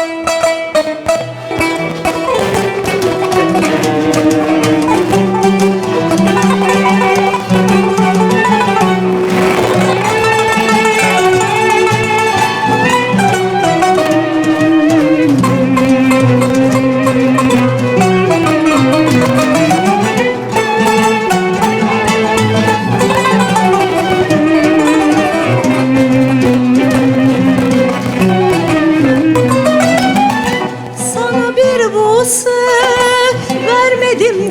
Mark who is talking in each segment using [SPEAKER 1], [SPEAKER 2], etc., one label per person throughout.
[SPEAKER 1] Thank you. dedim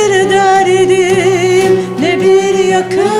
[SPEAKER 1] bir derdim ne bir yakın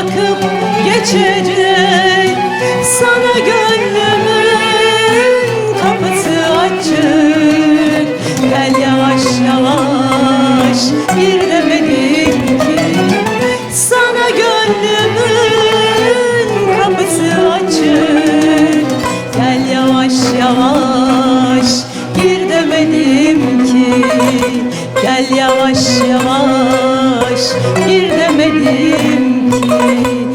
[SPEAKER 1] akıp geçecek Sana gönlümün kapısı açık. Gel yavaş yavaş bir de ki. Sana gönlümün kapısı açık. Gel yavaş yavaş gir demedim Gel yavaş yavaş Gir demedim ki